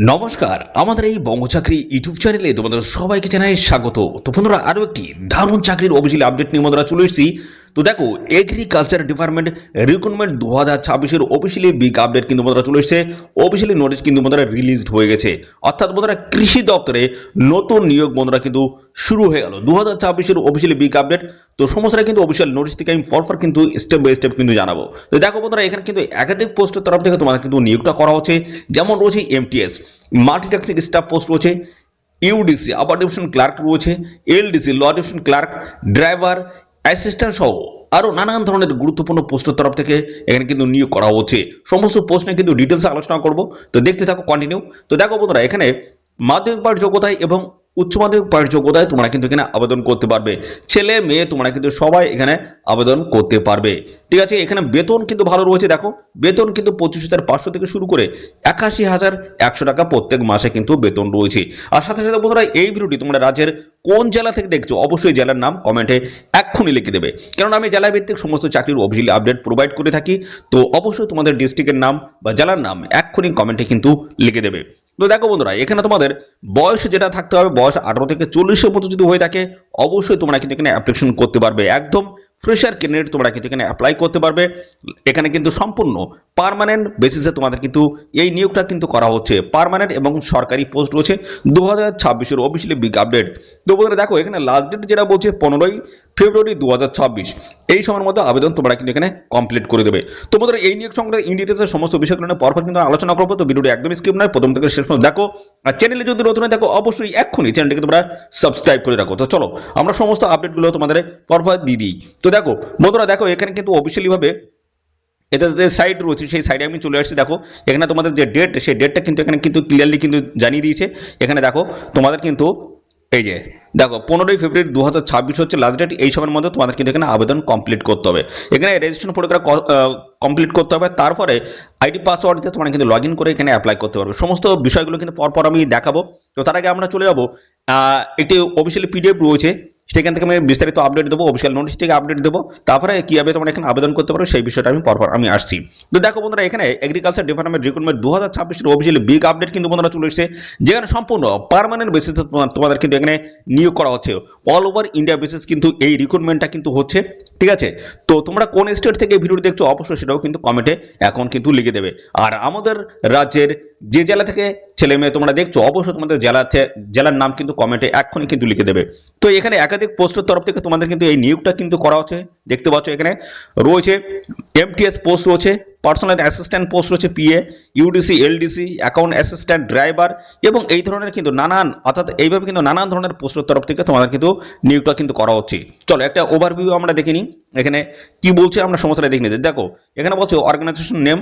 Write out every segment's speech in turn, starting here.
নমস্কার, আমাদের এই বঙ্গচাকরি ইউটিউব চ্যানেলে তোমাদের সবাইকে জানাই স্বাগত। তো বন্ধুরা, আরও একটি দারুণ চাকরির অভিযোগ আপডেট নিয়ে আমরা চলে এসেছি। তো দেখো এগ্রিকালচার ডিপার্টমেন্ট রিক্রুটমেন্ট দু হাজার ছাব্বিশের অফিসিয়ালি বিগ আপডেট কিন্তু বন্ধুরা চলে এসেছে। অফিসিয়ালি নোটিশ কিন্তু বন্ধুরা রিলিজড হয়ে গেছে। অর্থাৎ বন্ধুরা কৃষি দপ্তরে নতুন নিয়োগ বন্ধুরা কিন্তু শুরু হয়ে গেল। দু হাজার ছাব্বিশের অফিসিয়ালি বিগ আপডেট তো সমস্তটা কিন্তু অফিসিয়াল নোটিশ থেকে আমি পরপর কিন্তু স্টেপ বাই স্টেপ কিন্তু জানাব। তো দেখো বন্ধুরা, এখানে কিন্তু একাধিক পোস্টের তরফ থেকে তোমাদের কিন্তু নিয়োগটা করা হচ্ছে। যেমন রয়েছে এমটিএস মাল্টিটাস্কিং স্টাফ পোস্ট রয়েছে ইউডিসি আপার ডিভিশন ক্লার্ক রয়েছে LDC lower division clerk driver assistant সহ আরও নানান ধরনের গুরুত্বপূর্ণ পোস্টের তরফ থেকে এখানে কিন্তু নিয়োগ করা হচ্ছে। সমস্ত পোস্ট নিয়ে কিন্তু ডিটেলসে আলোচনা করব। তো দেখতে থাকো কন্টিনিউ তো দেখো বন্ধুরা, এখানে মাধ্যমিক পাঠ যোগ্যতায় এবং উচ্চ মাধ্যমিক পাঠ যোগ্যতায় তোমরা কিন্তু এখানে আবেদন করতে পারবে। ছেলে, মেয়ে, তোমরা কিন্তু সবাই এখানে আবেদন করতে পারবে। ঠিক আছে, এখানে বেতন কিন্তু ভালো রয়েছে। দেখো, বেতন কিন্তু পঁচিশ হাজার পাঁচশো থেকে শুরু করে একাশি হাজার একশো টাকা প্রত্যেক মাসে কিন্তু বেতন রয়েছে। আর সাথে সাথে বন্ধুরা, এই ভিডিওটি তোমরা রাজ্যের কোন জেলা থেকে দেখছ, অবশ্যই জেলার নাম কমেন্টে এক্ষুনি লিখে দেবে। কারণ আমি জেলা ভিত্তিক সমস্ত চাকরির অফিসিয়ালি আপডেট প্রোভাইড করে থাকি। তো অবশ্যই তোমাদের ডিস্ট্রিক্টের নাম বা জেলার নাম এক্ষুনি কমেন্টে কিন্তু লিখে দেবে। তো দেখো বন্ধুরা, এখানে তোমাদের বয়স যেটা থাকতে হবে, বয়স আঠারো থেকে চল্লিশের মতো যদি হয়ে থাকে, অবশ্যই তোমরা কিন্তু এখানে অ্যাপ্লিকেশন করতে পারবে। একদম ফ্রেশার ক্যান্ডিডেট তোমরা কিন্তু এখানে অ্যাপ্লাই করতে পারবে। এখানে কিন্তু সম্পূর্ণ পারমানেন্ট বেসিসে তোমাদের কিন্তু এই নিয়োগটা কিন্তু করা হচ্ছে। পার্মানেন্ট এবং সরকারি পোস্ট রয়েছে। দু হাজার ছাব্বিশের অফিসিয়ালি বিগ আপডেট তো বন্ধুরা, দেখো এখানে লাস্ট ডেট যেটা বলছে, পনেরোই ফেব্রুয়ারি দু হাজার ছাব্বিশ। এই সময়ের মধ্যে আবেদন তোমরা কিন্তু এখানে কমপ্লিট করে দেবে। তো বন্ধুরা, এই নিয়োগ সংক্রান্ত ইন ডিটেলসের সমস্ত বিষয়গুলো নিয়ে পরপর কিন্তু আলোচনা করব। তো ভিডিওটি একদমই স্কিপ নয়, প্রথম থেকে শেষ পর্যন্ত দেখো। আর চ্যানেলে যদি নতুন হয়, দেখো অবশ্যই এক্ষুনি চ্যানেলটিকে তোমরা সাবস্ক্রাইব করে রাখো। তো চলো, আমরা সমস্ত আপডেটগুলো তোমাদের পরপর দিয়ে দিই। তো দেখো, বন্ধুরা, দেখো, এখানে কিন্তু অফিসিয়ালি ভাবে এটা যে সাইট রয়েছে, সেই সাইডে আমি চলে আসছি। দেখো, এখানে তোমাদের যে ডেট সেই ডেটটা কিন্তু এখানে কিন্তু ক্লিয়ারলি কিন্তু জানিয়ে দিয়েছে। এখানে দেখো, তোমাদের কিন্তু এই যে, দেখো, পনেরোই ফেব্রুয়ারি দু হাজার ছাব্বিশ হচ্ছে লাস্ট ডেট এই সময়ের মধ্যে তোমাদের কিন্তু এখানে আবেদন কমপ্লিট করতে হবে। এখানে রেজিস্ট্রেশন প্রক্রিয়া কমপ্লিট করতে হবে, তারপরে আইডি পাসওয়ার্ড দিয়ে তোমরা কিন্তু লগ ইন করে এখানে অ্যাপ্লাই করতে পারবে। সমস্ত বিষয়গুলো কিন্তু পরপর আমি দেখাবো। তো তার আগে আমরা চলে যাব একটি অফিসিয়ালি পিডিএফ রয়েছে সেখান থেকে আমি বিস্তারিত আপডেট দেবো অফিসিয়াল নোটিশ থেকে আপডেট দেবো। তারপরে কীভাবে তোমার এখানে আবেদন করতে পারো সেই বিষয়টা আমি পরপর আমি আসছি। তো দেখো বন্ধুরা, এখানে এগ্রিকালচার ডিপার্টমেন্ট রিক্রুটমেন্ট দু হাজার ছাব্বিশের অফিসিয়ালি বিগ আপডেট কিন্তু বন্ধুরা চলে এসেছে, যেখানে সম্পূর্ণ পারমানেন্ট বেসিসে তোমাদের কিন্তু এখানে নিয়োগ করা হচ্ছে। অল ওভার ইন্ডিয়া বেসিস কিন্তু এই রিক্রুটমেন্টটা কিন্তু হচ্ছে। ঠিক আছে? তো তোমরা কোন স্টেট থেকে ভিডিও দেখছ, অবশ্যই সেটাও কিন্তু কমেন্টে এখন কিন্তু লিখে দেবে। আর আমাদের রাজ্যের যে জেলা থেকে ছেলে মেয়ে তোমরা দেখছ, অবশ্যই তোমাদের জেলাতে জেলার নাম কিন্তু কমেন্টে এক্ষুনি কিন্তু লিখে দেবে। তো এখানে একাধিক পোস্টের তরফ থেকে তোমাদের কিন্তু এই নিয়োগটা কিন্তু করা হচ্ছে। দেখতে পাচ্ছ এখানে রয়েছে এমটিএস পোস্ট রয়েছে পার্সোনাল অ্যাসিস্ট্যান্ট পোস্ট রয়েছে PA UDC LDC account assistant driver এবং এই ধরনের কিন্তু নানান, অর্থাৎ এইভাবে কিন্তু নানান ধরনের পোস্টের তরফ থেকে তোমাদের কিন্তু নিয়োগটা কিন্তু করা হচ্ছে। চলো একটা ওভারভিউ আমরা দেখে নিই। এখানে কি বলছে আমরা সমস্যাটা দেখে নিচ্ছি দেখো, এখানে বলছে organisation name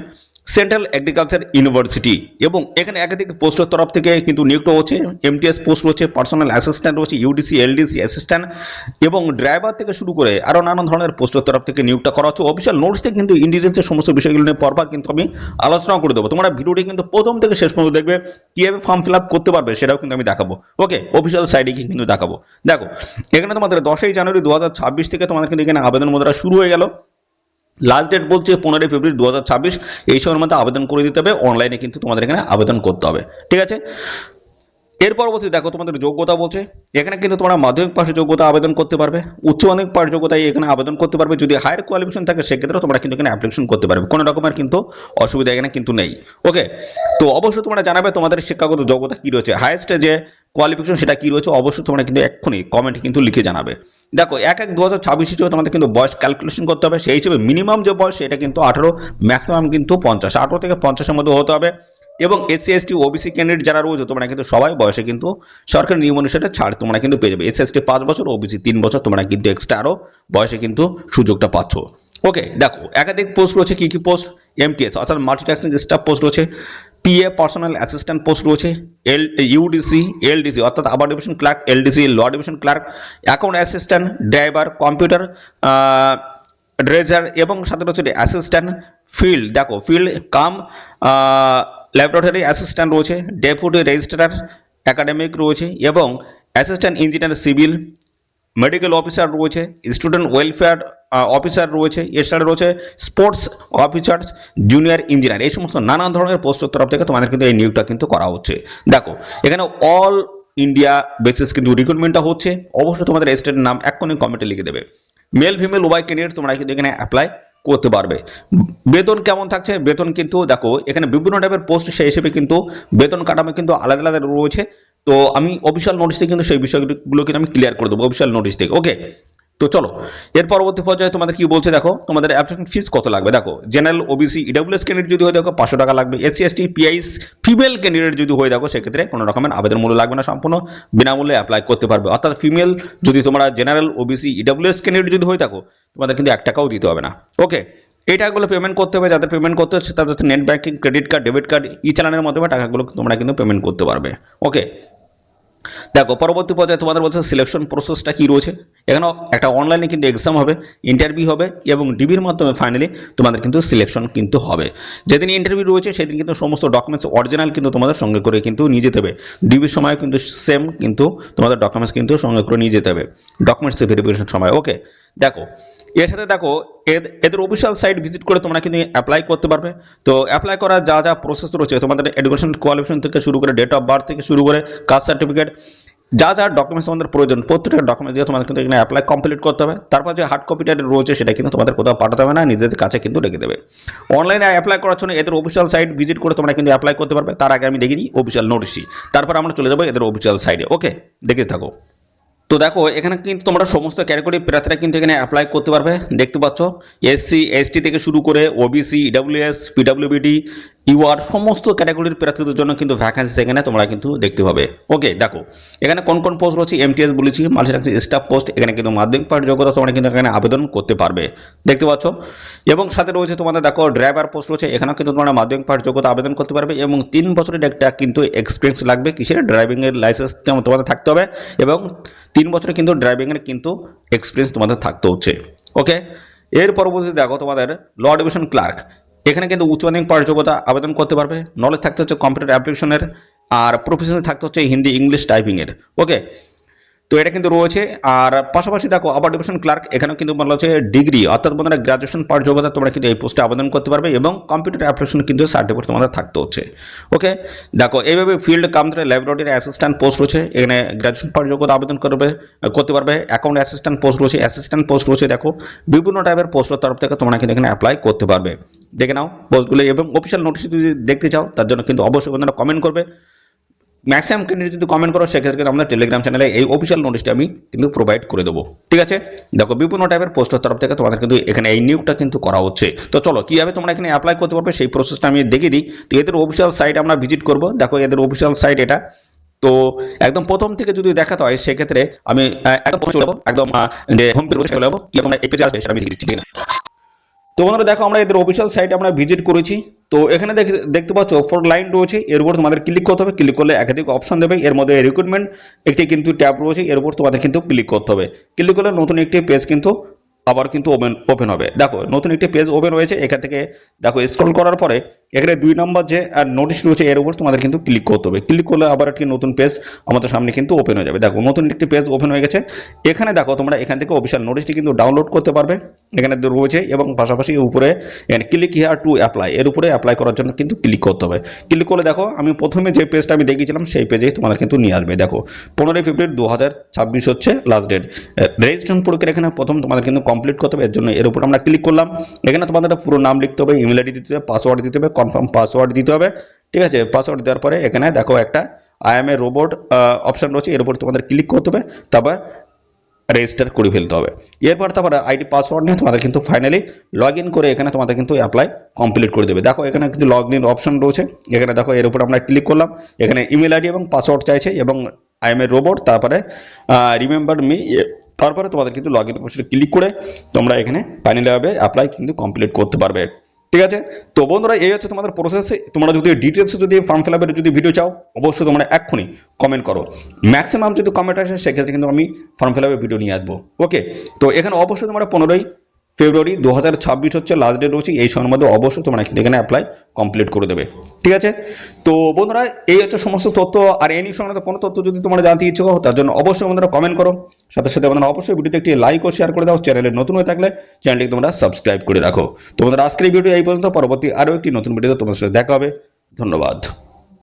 central agriculture university এবং এখানে একাধিক পোস্টের তরফ থেকে কিন্তু নিয়োগটা হচ্ছে। এমটিএস পোস্ট রয়েছে পার্সোনাল অ্যাসিস্ট্যান্ট রয়েছে ইউডিসি এলডিসি অ্যাসিস্ট্যান্ট এবং ড্রাইভার থেকে শুরু করে আরও নানান ধরনের পোস্টের তরফ থেকে নিয়োগটা করা হচ্ছে। অফিসিয়াল নোটস থেকে কিন্তু ইন্ডিজেন্সের সমস্ত বিষয়গুলো নিয়ে পরপর কিন্তু আমি আলোচনা করে দেবো। তোমরা ভিডিওটি কিন্তু প্রথম থেকে শেষ পর্যন্ত দেখবে, কীভাবে ফর্ম ফিল আপ করতে পারবে সেটাও কিন্তু আমি দেখাবো। ওকে অফিসিয়াল সাইডে গিয়ে কিন্তু দেখাবো। দেখো, এখানে তোমাদের দশই জানুয়ারি দু হাজার ছাব্বিশ থেকে তোমাদের কিন্তু এখানে আবেদন মুদ্রা শুরু হয়ে গেল। লাস্ট ডেট বলছে পনেরোই ফেব্রুয়ারি দু হাজার ছাব্বিশ। এই সময়ের মধ্যে আবেদন করে দিতে হবে, অনলাইনে কিন্তু তোমাদের এখানে আবেদন করতে হবে। ঠিক আছে? এর পরবর্তী দেখো তোমাদের যোগ্যতা বলছে। এখানে কিন্তু তোমরা মাধ্যমিক পাশে যোগ্যতা আবেদন করতে পারবে, উচ্চ মাধ্যমিক পাশ যোগ্যতায় এখানে আবেদন করতে পারবে। যদি হায়ার কোয়ালিফিকেশন থাকে, সেক্ষেত্রে তোমরা কিন্তু এখানে অ্যাপ্লিকেশন করতে পারবে। কোনো রকমের কিন্তু অসুবিধা এখানে কিন্তু নেই। ওকে? তো অবশ্যই তোমরা জানাবে তোমাদের শিক্ষাগত যোগ্যতা কী রয়েছে। হায়েস্ট যে কোয়ালিফিকেশন সেটা কী রয়েছে, অবশ্যই তোমরা কিন্তু এক্ষুনি কমেন্টে কিন্তু লিখে জানাবে। দেখো, এক এক দু হাজার ছাব্বিশ হিসেবে তোমাদের কিন্তু বয়স ক্যালকুলেশন করতে হবে। সেই হিসেবে মিনিমাম যে বয়স, সেটা কিন্তু আঠারো ম্যাক্সিমাম কিন্তু পঞ্চাশ। আঠারো থেকে পঞ্চাশের মধ্যে হতে হবে। এবং এসসি এসটি ওবিসি ক্যান্ডিডেট যারা রয়েছে, তোমরা কিন্তু সবাই বয়সে কিন্তু সরকারি নিয়ম অনুসারে ছাড় তোমরা কিন্তু পেয়ে যাবে। এসসি এসটি পাঁচ বছর ওবিসি তিন বছর, তোমরা কিন্তু এক্সট্রা আরও বয়সে কিন্তু সুযোগটা পাচ্ছ। ওকে দেখো, একাধিক পোস্ট রয়েছে। কী কী পোস্ট এমটিএস অর্থাৎ মাল্টিটাস্কিং স্টাফ পোস্ট রয়েছে। পিএ পার্সোনাল অ্যাসিস্ট্যান্ট পোস্ট রয়েছে এল ইউডিসি এলডিসি অর্থাৎ আবার division clerk LDC lower division clerk account assistant driver computer dredger এবং সাথে রয়েছে অ্যাসিস্ট্যান্ট ফিল্ড দেখো ফিল্ড কাম ল্যাবরেটরি অ্যাসিস্ট্যান্ট রয়েছে ডেপুটি রেজিস্ট্রার একাডেমিক রয়েছে এবং assistant engineer civil medical officer রয়েছে স্টুডেন্ট ওয়েলফেয়ার অফিসার রয়েছে, এছাড়া রয়েছে স্পোর্টস অফিসার জুনিয়র ইঞ্জিনিয়ার এই সমস্ত নানান ধরনের পোস্টের তরফ থেকে তোমাদের কিন্তু এই নিয়োগটা কিন্তু করা হচ্ছে। দেখো, এখানে অল ইন্ডিয়া বেসিস কিন্তু রিক্রুটমেন্টটা হচ্ছে, অবশ্যই তোমাদের স্টেটের নাম এক্ষুনি কমেন্টে লিখে দেবে। মেল ফিমেল উভয় ক্যান্ডিডেট তোমরা কিন্তু এখানে অ্যাপ্লাই করতে পারবে। বেতন কেমন থাকছে? বেতন কিন্তু দেখো, এখানে বিভিন্ন টাইপের পোস্ট সেই হিসেবে কিন্তু বেতন কাঠামো কিন্তু আলাদা আলাদা রয়েছে। তো আমি অফিসিয়াল নোটিশ থেকে কিন্তু সেই বিষয়গুলো কিন্তু আমি ক্লিয়ার করে দেবো অফিসিয়াল নোটিশ থেকে ওকে তো চলো, এর পরবর্তী পর্যায়ে তোমাদের কি বলছে দেখো, তোমাদের অ্যাপ্লিকেশন ফিস কত লাগবে? দেখো জেনারেল ওবিসি ইডাব্লিউএস ক্যান্ডিডেট যদি হয়ে, দেখো, পাঁচশো টাকা লাগবে। এসসি এসটি পিআইস ফিমেল ক্যান্ডিডেট যদি হয়ে, দেখো, সেক্ষেত্রে কোনো রকমের আবেদন মূল্য লাগবে না সম্পূর্ণ, বিনামূল্যে অ্যাপ্লাই করতে পারবে। অর্থাৎ ফিমেল যদি তোমরা জেনারেল ওবিসি ইডাব্লিউএস ক্যান্ডিডেট যদি হয়ে থাকো তোমাদের কিন্তু এক টাকাও দিতে হবে না। ওকে এই টাকাগুলো পেমেন্ট করতে হবে, যাদের পেমেন্ট করতে হচ্ছে, তাদের net banking credit card debit card e চালানের মাধ্যমে টাকাগুলো তোমরা কিন্তু পেমেন্ট করতে পারবে। ওকে দেখো, পরবর্তী পর্যায়ে তোমাদের বলছে সিলেকশন প্রসেসটা কি রয়েছে? এখানে একটা অনলাইনে কিন্তু এক্সাম হবে ইন্টারভিউ হবে এবং ডিবির মাধ্যমে ফাইনালি তোমাদের কিন্তু সিলেকশন কিন্তু হবে। যেদিন ইন্টারভিউ রয়েছে, সেদিন কিন্তু সমস্ত ডকুমেন্টস অরিজিনাল কিন্তু তোমাদের সঙ্গে করে কিন্তু নিয়ে যেতে হবে। ডিবির সময় কিন্তু সেম কিন্তু তোমাদের ডকুমেন্টস কিন্তু সঙ্গে করে নিয়ে যেতে হবে। ডকুমেন্টস ভেরিফিকেশন সময় ওকে দেখো এর সাথে দেখো, এদ- এদের অফিসিয়াল সাইট ভিজিট করে তোমরা কিন্তু অ্যাপ্লাই করতে পারবে। তো অ্যাপ্লাই করার যা যা প্রসেস রয়েছে, তোমাদের এডুকেশন কোয়ালিফিকেশন থেকে শুরু করে ডেট অফ বার্থ থেকে শুরু করে কাস্ট সার্টিফিকেট যা যা ডকুমেন্টস তোমাদের প্রয়োজন, প্রত্যেকটা ডকুমেন্ট দিয়ে তোমাদের কিন্তু এখানে অ্যাপ্লাই কমপ্লিট করতে হবে। তারপর যে হার্ড কপিটা রয়েছে, সেটা কিন্তু তোমাদের কোথাও পাঠাতে হবে না, নিজেদের কাছে কিন্তু রেখে দেবে। অনলাইনে অ্যাপ্লাই করার জন্য এদের অফিসিয়াল সাইট ভিজিট করে তোমরা কিন্তু অ্যাপ্লাই করতে পারবে। তার আগে আমি দিই অফিসিয়াল নোটিশই তারপর আমরা চলে যাব এদের অফিসিয়াল সাইডে ওকে দেখে থাকো। তো দেখো, এখানে কিন্তু তোমরা সমস্ত ক্যাটাগরি প্রার্থীরা কিন্তু এখানে অ্যাপ্লাই করতে পারবে। দেখতে পাচ্ছ এসসি এসটি থেকে শুরু করে ওবিসি ইডাব্লিউএস পিডাব্লিউবিডি ইউআর সমস্ত ক্যাটাগরির প্রার্থীদের জন্য কিন্তু ভ্যাকান্সি এখানে তোমরা কিন্তু দেখতে পাবে। ওকে দেখো, এখানে কোন কোন পোস্ট রয়েছে? এমটিএস বলেছি মাল্টিটাক্সি স্টাফ পোস্ট এখানে কিন্তু মাধ্যমিক পাঠ যোগ্যতা তোমরা কিন্তু এখানে আবেদন করতে পারবে। দেখতে পাচ্ছ? এবং সাথে রয়েছে তোমাদের, দেখো ড্রাইভার পোস্ট রয়েছে, এখানেও কিন্তু তোমরা মাধ্যমিক পাঠ যোগ্যতা আবেদন করতে পারবে এবং তিন বছরের একটা কিন্তু এক্সপিরিয়েন্স লাগবে কিসের? ড্রাইভিংয়ের লাইসেন্স তোমাদের থাকতে হবে এবং তিন বছরে কিন্তু ড্রাইভিংয়ের কিন্তু এক্সপিরিয়েন্স তোমাদের থাকতে হচ্ছে। ওকে এর পরবর্তীতে দেখো তোমাদের ল ডিভিশন ক্লার্ক এখানে কিন্তু উচ্চ মাধ্যমিক পাওয়ার যোগ্যতা আবেদন করতে পারবে। নলেজ থাকতে হচ্ছে কম্পিউটার অ্যাপ্লিকেশনের আর প্রফেশনাল থাকতে হচ্ছে হিন্দি ইংলিশ টাইপিংয়ের ওকে তো এটা কিন্তু রয়েছে। আর পাশাপাশি দেখো, আবার ডিভিশন ক্লার্ক এখানেও কিন্তু বলা হচ্ছে ডিগ্রি অর্থাৎ বন্ধুরা গ্রাজুয়েশন পার যোগ্যতা তোমরা কিন্তু এই পোস্টে আবেদন করতে পারবে এবং কম্পিউটার অ্যাপ্লিকেশন কিন্তু সার্টিফিকেট তোমাদের থাকতে হচ্ছে। ওকে দেখো, এইভাবে ফিল্ড কামত্রে ল্যাবরেটরি অ্যাসিস্ট্যান্ট পোস্ট রয়েছে, এখানে গ্রাজুয়েশন পার যোগ্যতা আবেদন করবে, করতে পারবে। অ্যাকাউন্ট অ্যাসিস্ট্যান্ট পোস্ট রয়েছে অ্যাসিস্ট্যান্ট পোস্ট রয়েছে, দেখো, বিভিন্ন টাইপের পোস্টের তরফ থেকে তোমরা কিন্তু এখানে অ্যাপ্লাই করতে পারবে। দেখে নাও পোস্টগুলো এবং অফিসিয়াল নোটিশ যদি দেখতে চাও, তার জন্য কিন্তু অবশ্যই বন্ধুরা কমেন্ট করবে। ম্যাক্সিমাম ক্যান্ডিডেট যদি কমেন্ট করো, সেক্ষেত্রে কিন্তু আমাদের টেলিগ্রাম চ্যানেলে এই অফিসিয়াল নোটিশটা আমি কিন্তু প্রোভাইড করে দেবো। ঠিক আছে? দেখো বিভিন্ন টাইপের পোস্টের তরফ থেকে তোমাদের কিন্তু এখানে এই নিয়োগটা কিন্তু করা হচ্ছে। তো চলো, কীভাবে তোমরা এখানে অ্যাপ্লাই করতে পারবে সেই প্রসেসটা আমি দেখিয়ে দিই। তো এদের অফিসিয়াল সাইট আমরা ভিজিট করব। দেখো, এদের অফিসিয়াল সাইট এটা। তো একদম প্রথম থেকে যদি দেখাতে হয়, সেক্ষেত্রে আমি একদম চলে যাব। একদম হোম পেজ চলে যাব। কি আমরা এই পেজে আসবে, সেটা আমি দিচ্ছি, ঠিক আছে? তো বন্ধুরা, দেখো আমরা এদের অফিসিয়াল সাইট আমরা ভিজিট করেছি। তো এখানে দেখ- দেখতে পাচ্ছ ফোর লাইন রয়েছে। এর উপর তোমাদের ক্লিক করতে হবে। ক্লিক করলে একাধিক অপশন দেবে। এর মধ্যে রিক্রুটমেন্ট একটি কিন্তু ট্যাব রয়েছে। এর উপর তোমাদের কিন্তু ক্লিক করতে হবে। ক্লিক করলে নতুন একটি পেজ কিন্তু আবার কিন্তু ওপেন ওপেন হবে। দেখো, নতুন একটি পেজ ওপেন হয়েছে। এখান থেকে, দেখো স্ক্রল করার পরে এখানে দুই নম্বর যে নোটিশ রয়েছে, এর উপর তোমাদের কিন্তু ক্লিক করতে হবে। ক্লিক করলে আবার একটি নতুন পেজ আমাদের সামনে কিন্তু ওপেন হয়ে যাবে। দেখো, নতুন একটি পেজ ওপেন হয়ে গেছে। এখানে দেখো, তোমরা এখান থেকে অফিসিয়াল নোটিশটি কিন্তু ডাউনলোড করতে পারবে। এখানে রয়েছে এবং পাশাপাশি উপরে ক্লিক হিয়ার টু অ্যাপ্লাই এর উপরে অ্যাপ্লাই করার জন্য কিন্তু ক্লিক করতে হবে। ক্লিক করলে দেখো, আমি প্রথমে যে পেজটা আমি দেখিয়েছিলাম, সেই পেজে তোমাদের কিন্তু নিয়ে আসবে। দেখো, পনেরোই ফেব্রুয়ারি দু হাজার ছাব্বিশ হচ্ছে লাস্ট ডেট রেজিস্ট্রেশন প্রক্রিয়া এখানে প্রথম তোমাদের কিন্তু কমপ্লিট করতে হবে। এর জন্য এর উপর আমরা ক্লিক করলাম। এখানে তোমাদের পুরো নাম লিখতে হবে ইমেল আইডি দিতে হবে পাসওয়ার্ড দিতে হবে কনফার্ম পাসওয়ার্ড দিতে হবে। ঠিক আছে? পাসওয়ার্ড দেওয়ার পরে এখানে দেখো একটা I am a robot option রয়েছে। এর উপর তোমাদের ক্লিক করতে হবে। তারপর রেজিস্টার করে ফেলতে হবে। এরপর তারপরে আইডি পাসওয়ার্ড নিয়ে তোমাদের কিন্তু ফাইনালি লগ ইন করে এখানে তোমাদের কিন্তু অ্যাপ্লাই কমপ্লিট করে দেবে। দেখো এখানে কিন্তু লগ ইন অপশন রয়েছে। এখানে দেখো এর উপর আমরা ক্লিক করলাম। এখানে ইমেল আইডি এবং পাসওয়ার্ড চাইছে এবং আই এম এ রোবট তারপরে রিমেম্বার মি তারপরে তোমাদের কিন্তু লগ ইন অপশনে ক্লিক করে তোমরা এখানে ফাইনালিভাবে অ্যাপ্লাই কিন্তু কমপ্লিট করতে পারবে। ঠিক আছে? তো বন্ধুরা, এই হচ্ছে তোমাদের প্রসেসে তোমরা যদি ডিটেলসে যদি ফর্ম ফিল আপের যদি ভিডিও চাও, অবশ্যই তোমরা এক্ষুনি কমেন্ট করো। ম্যাক্সিমাম যদি কমেন্ট আসে, সেক্ষেত্রে কিন্তু আমি ফর্ম ফিল আপের ভিডিও নিয়ে আসব। ওকে তো এখানে অবশ্যই তোমরা পনেরোই ফেব্রুয়ারি দু হাজার ছাব্বিশ হচ্ছে লাস্ট ডেট রয়েছে, এই সময়ের মধ্যে অবশ্যই তোমরা কিন্তু এখানে অ্যাপ্লাই কমপ্লিট করে দেবে। ঠিক আছে? তো বন্ধুরা, এই হচ্ছে সমস্ত তথ্য, আর এই নিয়ে সংক্রান্ত কোনো তথ্য যদি তোমরা জানতে ইচ্ছুক হও, তার জন্য অবশ্যই বন্ধুরা কমেন্ট করো। সাথে সাথে বন্ধুরা অবশ্যই ভিডিওতে একটি লাইক ও শেয়ার করে দাও চ্যানেলে নতুন হয়ে থাকলে চ্যানেলটিকে তোমরা সাবস্ক্রাইব করে রাখো। তোমাদের আজকের ভিডিও এই পর্যন্ত, পরবর্তী আরও একটি নতুন ভিডিওতে তোমার সাথে দেখা হবে। ধন্যবাদ।